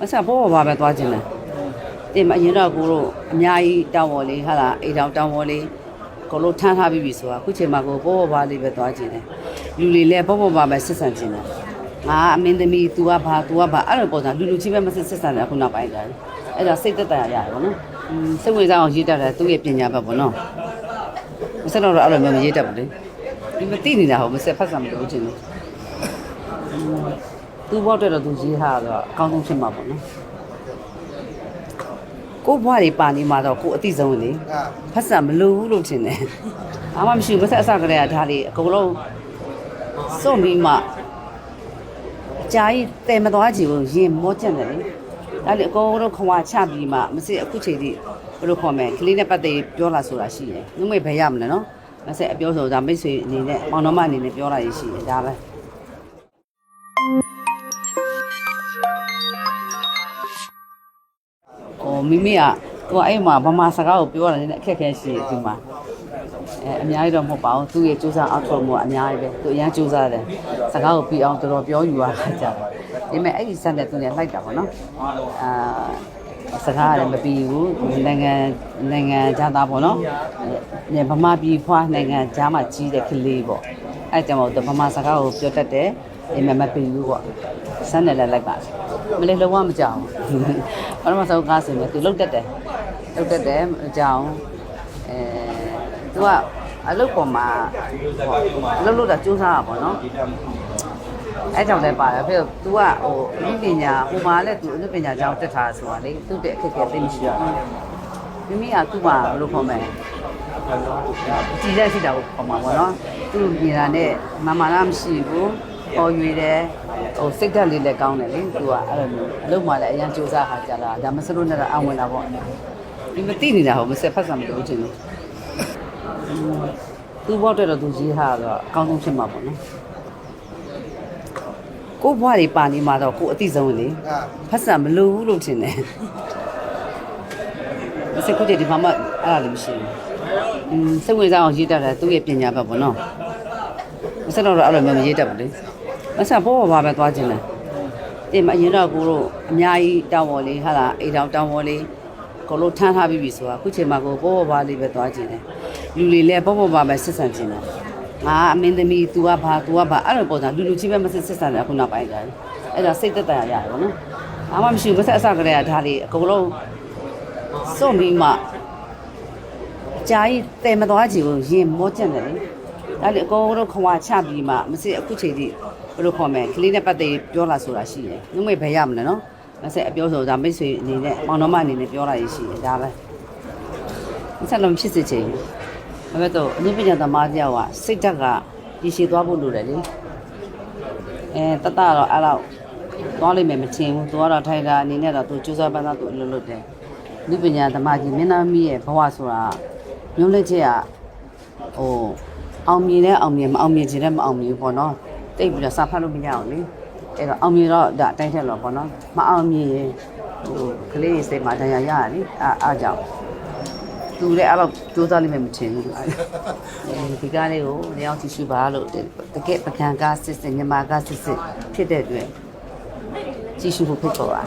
မဆက်ဘောဘောပါပဲသွားခြင်းလဲတင်မအရင်တော့ကိုတို့အများကြီးတောင်းဝေါ်လေးဟာလားအိမ်တောင်တောင်းဝေါ်လေးကိုလို့ထမ်းထားပြီးပြီဆိုတာအခုချိန်မှာကိုဘောဘောပါလေးပဲသွားခြင်းလဲလူလေးလည်းဘောဘောပါပဲဆက်ဆံခြင်းလဲငါအမင်းသမီး तू ကဘာ तू ကဘာအဲ့လိုပုံစံလူလူချင်းပဲမဆက်ဆက်ဆံတယ်အခုနောက်ပိုင်းကျတယ်အဲ့ဒါစိတ်သက်သာရရတယ်ဗောနော်อืมစိတ်ဝင်စားအောင်ရေးတတ်တယ်သူ့ရဲ့ပညာဘက်ဗောနော်မဆက်တော့တော့အဲ့လိုမျိုးမရေးတတ်ဘူးလေဒီမသိနေတာဟောမဆက်ဖတ်စာမလို့ခြင်းလေ သူ့ဘောက်တဲ့တော့သူရေးထားတော့အကောင်းဆုံးဖြစ်မှာပေါ့နော်ကိုဘွားတွေပါနေမှာတော့ကိုအတိဆုံးလေအာဖတ်စာမလို့ဘူးလို့ထင်တယ်။အားမမရှိဘူးမဆက်အစကလေးကဒါလေးအကုန်လုံးစွန့်ပြီးမှအကြာကြီးတဲမသွားကြည့်ဘူးရင်မောကျက်တယ်လေ။ဒါလေးအကုန်လုံးခွာချပြီးမှမစစ်အခုချိန်ထိဘယ်လိုခေါ်မလဲကလေးနဲ့ပတ်သက်ပြောလာဆိုတာရှိတယ်။နှုတ်မိတ်ဘယ်ရမလဲနော်။မဆက်အပြောဆိုတာမိတ်ဆွေအနေနဲ့မောင်နှမအနေနဲ့ပြောလာရရှိတယ်ဒါပဲ။ မိမိကသူကအဲ့မှာဗမာစကားကိုပြောရတယ်အခက်အခဲရှိတယ်ဒီမှာအဲအများကြီးတော့မဟုတ်ပါဘူးသူ့ရဲ့စူးစမ်းအောက်ထုတ်မှုကအများကြီးပဲသူအရန်စူးစမ်းတယ်စကားကိုပြီးအောင်တော်တော်ပြောယူရတာကြာတယ်ဒါပေမဲ့အဲ့ဒီစက်တဲ့သူနဲ့လိုက်တာပေါ့နော်အာစကားလည်းမပြီးဘူးနိုင်ငံနိုင်ငံခြားသားပေါ့နော်အဲဗမာပြည်ဖွားနိုင်ငံခြားမှာကြီးတဲ့ကလေးပေါ့အဲ့ကြောင့်မို့သူဗမာစကားကိုပြောတတ်တယ် အိမ်မမပြီးဘူးပေါ့စမ်းတယ်လည်းလိုက်ပါမလေးလုံးဝမကြောက်ဘူးပထမဆုံးကားဆိုရင်သူလုတ်တတ်တယ်လုတ်တတ်တယ်မကြောက်အဲသူကအလုပ်ပေါ်မှာအလုပ်လုပ်တာစူးစမ်းတာပေါ့နော်အဲကြောင့်လည်းပါတယ်ပြီးတော့ तू ကဟိုအနုပညာဟိုမှာလည်း तू အနုပညာကျောင်းတက်ထားဆိုတာလေသူ့တဲ့အခက်အခဲသိမရှိရဘူးမိမိကသူ့မှာဘယ်လိုခေါ်မလဲကြည်ရက်ရှိတာကိုခေါ်မှာပေါ့နော်သူ့မြင်တာနဲ့မမာနာမရှိဘူး ပေါ်ရွေတယ်ဟိုစိတ်ဓာတ်လေးလည်းကောင်းတယ်လေ तू ကအဲ့လိုမျိုးအလုပ်မှာလည်းအရင်စူးစမ်းခါကြတာဒါမစလို့နဲ့တော့အဝင်တာပေါ့ဒီမသိနေတာဟိုမစက်ဖတ်စာမလို့ချင်လို့ သူ့ဘောက်တဲ့တော့သူရေးထားတော့အကောင်းဆုံးဖြစ်မှာပေါ့နော်ကိုဘွားတွေပါနေမှာတော့ကိုအတိဆုံးလေ အာ ဖတ်စာမလို့ဘူးလို့ထင်တယ်မစကုတ်ဒီမှာမှအဲ့ဒါလည်းမရှိဘူးอืมစိတ်ဝင်စားအောင်ရေးတတ်တယ်သူ့ရဲ့ပညာဘက်ပေါ့နော်မစတော့တော့အဲ့လိုမျိုးမရေးတတ်ဘူးလေ မစဘောဘောပါပဲသွားခြင်းလဲတင်မအရင်တော့ကိုတို့အများကြီးတောင်းဝေါ်လေးဟာလားအိမ်တောင်တောင်းဝေါ်လေးကိုလို့ထမ်းထားပြီးပြီဆိုတာအခုချိန်မှာကိုဘောဘောပါလေးပဲသွားခြင်းတယ်လူလေးလည်းဘောဘောပါပဲဆက်ဆံခြင်းတယ်ငါအမင်းသမီး तू ကဘာ तू ကဘာအဲ့လိုပုံစံလူလူချင်းပဲမဆက်ဆက်ဆံတယ်အခုနောက်ပိုင်းကျတယ်အဲ့ဒါစိတ်သက်သာရရတယ်ဗောနော်အားမမရှိဘူးမဆက်အစကလေးကဒါလေးအကုန်လုံးစွန့်ပြီးမှအကြာကြီးတဲမသွားကြည့်ဘူးရင်မောကျက်တယ်လေဒါလေးအကုန်လုံးခွာချပြီးမှမစစ်အခုချိန်ထိဘ ယ်လိုခေါ်မလဲကလေးနဲ့ပတ်သက်ပြောလာဆိုတာရှိတယ်နှုတ်မိတ်ဘယ်ရမလဲနော်မဆက်အပြောဆိုတာမိတ်ဆွေအနေနဲ့မောင်နှမအနေနဲ့ပြောလာရရှိတယ်ဒါပဲမဆက်လုံးဖြစ်စေချင်ဘူးဒါပေမဲ့တော့အနည်းပညာသမားတယောက်ကစိတ်ဓာတ်ကရည်ရှိသွားဖို့လိုတယ်လေအဲတတတော့အဲ့တော့သွားလိမ့်မယ်မချင်ဘူးသူကတော့ထိုင်တာအနေနဲ့တော့သူစူးစမ်းပန်းသားသူအလုပ်လုပ်တယ်ဒီပညာသမားကြီးမင်းသားမီးရဲ့ဘဝဆိုတာမျိုးလက်ချက်ကဟိုအောင်မြင်တဲ့အောင်မြင်မအောင်မြင်ချင်တဲ့မအောင်မြင်ဘူးပေါ့နော် တိတ်ပြီးတော့စာဖတ်လို့မရအောင်လေအဲ့တော့အောင်မြင်တော့ဒါအတိုင်းထက်တော့ပေါ့နော်မအောင်မြင်ရင်ဟိုကလေးစိတ်မှာဒဏ်ရာရရလေအားအားကြောင့်သူလည်းအဲ့တော့စူးစမ်းလိမ့်မယ်မထင်ဘူးအဲဒီကားလေးကိုတယောက်ကြည့်ရှုပါလို့တကယ်ပကံကားစစ်စစ်မြန်မာကားစစ်စစ်ဖြစ်တဲ့အတွက်ကြည့်ရှုဖို့ဖိတ်ခေါ်ပါ